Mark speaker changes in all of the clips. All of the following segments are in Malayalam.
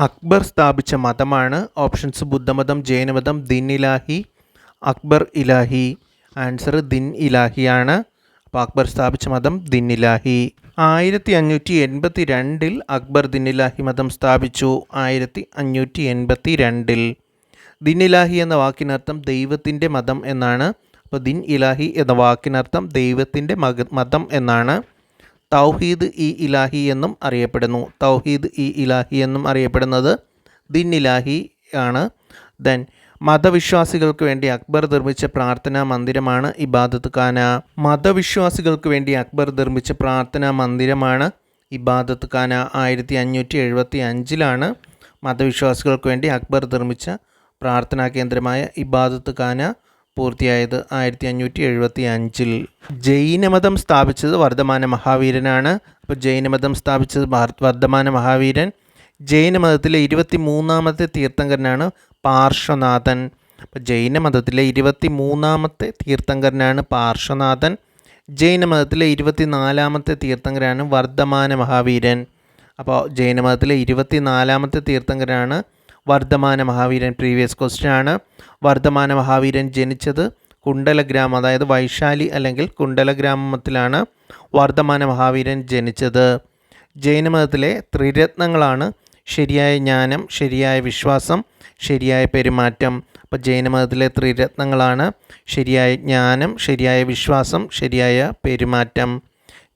Speaker 1: അക്ബർ സ്ഥാപിച്ച മതമാണ് ഓപ്ഷൻസ് ബുദ്ധമതം ജൈനമതം ദിൻ ഇലാഹി അക്ബർ ഇലാഹി. ആൻസർ ദിൻ ഇലാഹിയാണ് അപ്പോൾ അക്ബർ സ്ഥാപിച്ച മതം ദിൻ ഇലാഹി. ആയിരത്തി അഞ്ഞൂറ്റി എൺപത്തി രണ്ടിൽ അക്ബർ ദിൻ ഇലാഹി മതം സ്ഥാപിച്ചു. ആയിരത്തി അഞ്ഞൂറ്റി എൺപത്തി രണ്ടിൽ ദിൻ ഇലാഹി എന്ന വാക്കിനർത്ഥം ദൈവത്തിന്റെ മതം എന്നാണ്. അപ്പോൾ ദിൻ ഇലാഹി എന്ന വാക്കിനർത്ഥം ദൈവത്തിന്റെ മതം എന്നാണ്. തൗഹീദ് ഇ ഇലാഹി എന്നും അറിയപ്പെടുന്നു. തൗഹീദ് ഇ ഇലാഹി എന്നും അറിയപ്പെടുന്നത് ദിൻ ഇലാഹി ആണ്. ദെൻ മതവിശ്വാസികൾക്ക് വേണ്ടി അക്ബർ നിർമ്മിച്ച പ്രാർത്ഥനാ മന്ദിരമാണ് ഇബാദത്ത് ഖാന മതവിശ്വാസികൾക്ക് വേണ്ടി അക്ബർ നിർമ്മിച്ച പ്രാർത്ഥനാ മന്ദിരമാണ് ഇബാദത്ത് ഖാന ആയിരത്തി അഞ്ഞൂറ്റി എഴുപത്തി അഞ്ചിലാണ് മതവിശ്വാസികൾക്ക് വേണ്ടി അക്ബർ നിർമ്മിച്ച പ്രാർത്ഥനാ കേന്ദ്രമായ ഇബാദത്ത് ഖാന പൂർത്തിയായത് ആയിരത്തി അഞ്ഞൂറ്റി എഴുപത്തി അഞ്ചിൽ ജൈനമതം സ്ഥാപിച്ചത് വർദ്ധമാന മഹാവീരനാണ്. അപ്പോൾ ജൈനമതം സ്ഥാപിച്ചത് വർദ്ധമാന മഹാവീരൻ. ജൈനമതത്തിലെ ഇരുപത്തി മൂന്നാമത്തെ തീർത്ഥങ്കരനാണ് പാർശ്വനാഥൻ. അപ്പോൾ ജൈനമതത്തിലെ ഇരുപത്തി മൂന്നാമത്തെ തീർത്ഥങ്കരനാണ് പാർശ്വനാഥൻ. ജൈനമതത്തിലെ ഇരുപത്തി നാലാമത്തെ തീർത്ഥങ്കരാണ് വർദ്ധമാന മഹാവീരൻ. അപ്പോൾ ജൈനമതത്തിലെ ഇരുപത്തി നാലാമത്തെ തീർത്ഥങ്കരാണ് വർദ്ധമാന മഹാവീരൻ പ്രീവിയസ് ക്വസ്റ്റ്യൻ ആണ്. വർദ്ധമാന മഹാവീരൻ ജനിച്ചത് കുണ്ടലഗ്രാമം അതായത് വൈശാലി അല്ലെങ്കിൽ കുണ്ടലഗ്രാമത്തിലാണ് വർദ്ധമാന മഹാവീരൻ ജനിച്ചത്. ജൈനമതത്തിലെ ത്രിരത്നങ്ങളാണ് ശരിയായ ജ്ഞാനം ശരിയായ വിശ്വാസം ശരിയായ പെരുമാറ്റം. അപ്പോൾ ജൈനമതത്തിലെ ത്രിരത്നങ്ങളാണ് ശരിയായ ജ്ഞാനം ശരിയായ വിശ്വാസം ശരിയായ പെരുമാറ്റം.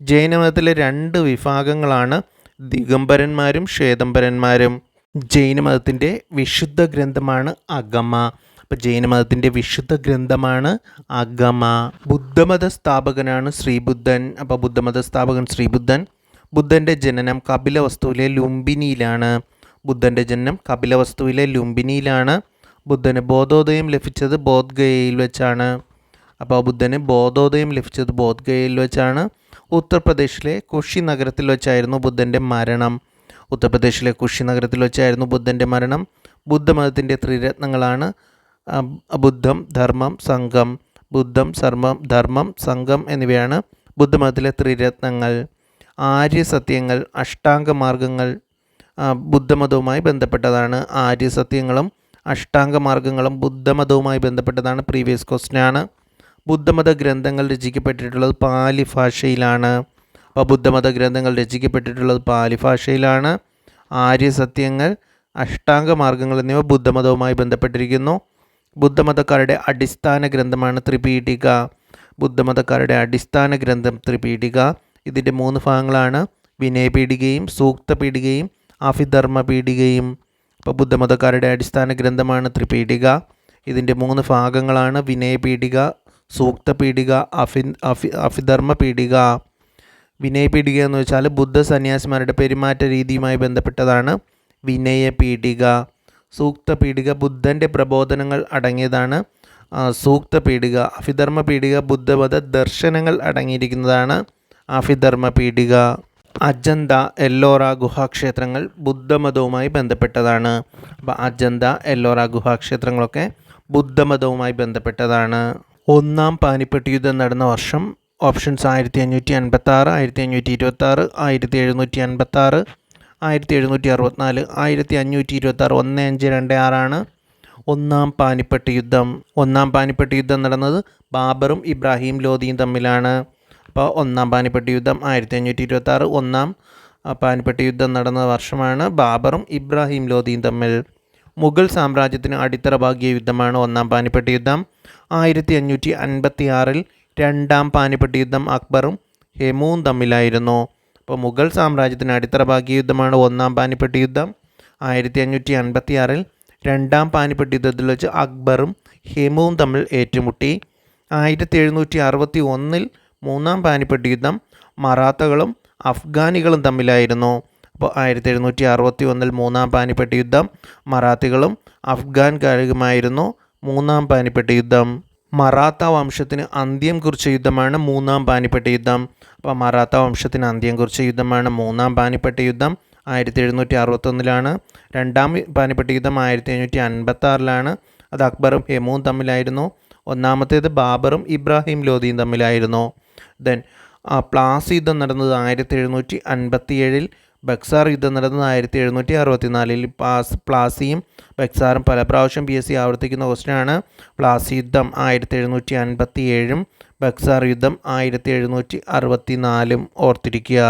Speaker 1: ജൈനമതത്തിലെ രണ്ട് വിഭാഗങ്ങളാണ് ദിഗംബരന്മാരും ശ്വേതംബരന്മാരും. ജൈനമതത്തിന്റെ വിശുദ്ധ ഗ്രന്ഥമാണ് അഗമ. അപ്പോൾ ജൈനമതത്തിന്റെ വിശുദ്ധ ഗ്രന്ഥമാണ് അഗമ. ബുദ്ധമത സ്ഥാപകനാണ് ശ്രീബുദ്ധൻ. അപ്പോൾ ബുദ്ധമത സ്ഥാപകൻ ശ്രീബുദ്ധൻ. ബുദ്ധന്റെ ജനനം കപിലവസ്തുവിലെ ലുംബിനിയിലാണ്. ബുദ്ധന്റെ ജനനം കപിലവസ്തുവിലെ ലുംബിനിയിലാണ്. ബുദ്ധന് ബോധോദയം ലഭിച്ചത് ബോധ്ഗയയിൽ വെച്ചാണ്. അപ്പോൾ ബുദ്ധന് ബോധോദയം ലഭിച്ചത് ബോധ്ഗയയിൽ വെച്ചാണ്. ഉത്തർപ്രദേശിലെ കുഷി നഗരത്തിൽ വെച്ചായിരുന്നു ബുദ്ധന്റെ മരണം. ഉത്തർപ്രദേശിലെ കുഷി നഗരത്തിൽ വെച്ചായിരുന്നു ബുദ്ധന്റെ മരണം. ബുദ്ധമതത്തിന്റെ ത്രിരത്നങ്ങളാണ് ബുദ്ധം ധർമ്മം സംഘം ബുദ്ധം സർമ്മം ധർമ്മം സംഘം എന്നിവയാണ് ബുദ്ധമതത്തിലെ ത്രിരത്നങ്ങൾ. ആര്യസത്യങ്ങൾ അഷ്ടാംഗ മാർഗങ്ങൾ ബുദ്ധമതവുമായി ബന്ധപ്പെട്ടതാണ് ആര്യസത്യങ്ങളും അഷ്ടാംഗമാർഗങ്ങളും ബുദ്ധമതവുമായി ബന്ധപ്പെട്ടതാണ് പ്രീവിയസ് ക്വസ്റ്റ്യൻ ആണ് ബുദ്ധമത ഗ്രന്ഥങ്ങൾ രചിക്കപ്പെട്ടിട്ടുള്ളത് പാലി ഭാഷയിലാണ്. ബുദ്ധമത ഗ്രന്ഥങ്ങൾ രചിക്കപ്പെട്ടിട്ടുള്ളത് പാലി ഭാഷയിലാണ് ആര്യസത്യങ്ങൾ അഷ്ടാംഗ മാർഗങ്ങൾ എന്നിവ ബുദ്ധമതവുമായി ബന്ധപ്പെട്ടിരിക്കുന്നു. ബുദ്ധമതക്കാരുടെ അടിസ്ഥാന ഗ്രന്ഥമാണ് ത്രിപീഠിക. ബുദ്ധമതക്കാരുടെ അടിസ്ഥാന ഗ്രന്ഥം ത്രിപീഠിക. ഇതിന്റെ മൂന്ന് ഭാഗങ്ങളാണ്. വിനയപീഠികയും സൂക്തപീഠികയും അഭിധർമ്മ പീഠികയും ഇപ്പോൾ ബുദ്ധമതക്കാരുടെ അടിസ്ഥാന ഗ്രന്ഥമാണ് ത്രിപീഠിക. ഇതിന്റെ മൂന്ന് ഭാഗങ്ങളാണ് വിനയപീഠിക സൂക്തപീഠിക അഫി അഫി അഫിധർമ്മ പീഠിക വിനയപീഠിക എന്ന് വെച്ചാൽ ബുദ്ധ സന്യാസിമാരുടെ പെരുമാറ്റ രീതിയുമായി ബന്ധപ്പെട്ടതാണ്. വിനയപീഠിക സൂക്തപീഠിക ബുദ്ധന്റെ പ്രബോധനങ്ങൾ അടങ്ങിയതാണ്. സൂക്ത പീഠിക അഭിധർമ്മ പീഠിക ബുദ്ധമത ദർശനങ്ങൾ അടങ്ങിയിരിക്കുന്നതാണ് അഭിധർമ്മ പീഠിക അജന്ത എല്ലോറ ഗുഹാക്ഷേത്രങ്ങൾ ബുദ്ധമതവുമായി ബന്ധപ്പെട്ടതാണ്. അപ്പോൾ അജന്ത എല്ലോറ ഗുഹാക്ഷേത്രങ്ങളൊക്കെ ബുദ്ധമതവുമായി ബന്ധപ്പെട്ടതാണ്. ഒന്നാം പാനിപ്പട്ട് യുദ്ധം നടന്ന വർഷം ഓപ്ഷൻസ് ആയിരത്തി അഞ്ഞൂറ്റി അൻപത്തി ആറ് ആയിരത്തി അഞ്ഞൂറ്റി ഇരുപത്തി ആറ് ആയിരത്തി എഴുന്നൂറ്റി അൻപത്തി ആറ് ആയിരത്തി എഴുന്നൂറ്റി അറുപത്തിനാല് ആയിരത്തി അഞ്ഞൂറ്റി ഇരുപത്തി ആറ് ഒന്ന് അഞ്ച് രണ്ട് ആറാണ് ഒന്നാം പാനിപ്പട്ട് യുദ്ധം. ഒന്നാം പാനിപ്പട്ട് യുദ്ധം നടന്നത് ബാബറും ഇബ്രാഹിം ലോധിയും തമ്മിലാണ്. അപ്പോൾ ഒന്നാം പാനിപ്പട്ട് യുദ്ധം ആയിരത്തി അഞ്ഞൂറ്റി ഇരുപത്തി ആറ് ഒന്നാം പാനിപ്പട്ട് യുദ്ധം നടന്ന വർഷമാണ് ബാബറും ഇബ്രാഹിം ലോധിയും തമ്മിൽ. മുഗൾ സാമ്രാജ്യത്തിന് അടിത്തറ പാകിയ യുദ്ധമാണ് ഒന്നാം പാനിപ്പട്ട് യുദ്ധം. ആയിരത്തി അഞ്ഞൂറ്റി അൻപത്തി ആറിൽ രണ്ടാം പാനിപ്പട്ട് യുദ്ധം അക്ബറും ഹെമുവും തമ്മിലായിരുന്നു. അപ്പോൾ മുഗൾ സാമ്രാജ്യത്തിന് അടിത്തറ പാകിയ യുദ്ധമാണ് ഒന്നാം പാനിപ്പട്ട് യുദ്ധം. ആയിരത്തി അഞ്ഞൂറ്റി അൻപത്തി ആറിൽ രണ്ടാം പാനിപ്പട്ട് യുദ്ധത്തിൽ വെച്ച് അക്ബറും ഹെമുവും തമ്മിൽ ഏറ്റുമുട്ടി. ആയിരത്തി എഴുന്നൂറ്റി അറുപത്തി ഒന്നിൽ മൂന്നാം പാനിപ്പട്ട് യുദ്ധം മറാത്തകളും അഫ്ഗാനികളും തമ്മിലായിരുന്നു. അപ്പോൾ ആയിരത്തി എഴുന്നൂറ്റി അറുപത്തി ഒന്നിൽ മൂന്നാം പാനിപ്പട്ട് യുദ്ധം മറാത്തികളും അഫ്ഗാൻകാരുമായിരുന്നു മൂന്നാം പാനിപ്പട്ട് യുദ്ധം. മറാത്ത വംശത്തിന് അന്ത്യം കുറിച്ച യുദ്ധമാണ് മൂന്നാം പാനിപ്പെട്ട യുദ്ധം. അപ്പോൾ മറാത്ത വംശത്തിന് അന്ത്യം കുറിച്ച യുദ്ധമാണ് മൂന്നാം പാനിപ്പെട്ട യുദ്ധം. ആയിരത്തി എഴുന്നൂറ്റി അറുപത്തൊന്നിലാണ് രണ്ടാം പാനിപ്പെട്ട യുദ്ധം ആയിരത്തി അഞ്ഞൂറ്റി അൻപത്താറിലാണ് അത് അക്ബറും ഹെമുവും തമ്മിലായിരുന്നു. ഒന്നാമത്തേത് ബാബറും ഇബ്രാഹിം ലോധിയും തമ്മിലായിരുന്നു. ദെൻ പ്ലാസി യുദ്ധം നടന്നത് ആയിരത്തി എഴുന്നൂറ്റി അൻപത്തി ഏഴിൽ ബക്സാർ യുദ്ധം നടന്നത് ആയിരത്തി എഴുന്നൂറ്റി അറുപത്തിനാലിൽ പാസ് പ്ലാസിയും ബക്സാറും പല പ്രാവശ്യം പി എസ് സി ആവർത്തിക്കുന്ന ക്വസ്റ്റ്യനാണ് പ്ലാസി യുദ്ധം ആയിരത്തി എഴുന്നൂറ്റി അൻപത്തി ഏഴും ബക്സാർ യുദ്ധം ആയിരത്തി എഴുന്നൂറ്റി അറുപത്തി നാലും ഓർത്തിരിക്കുക.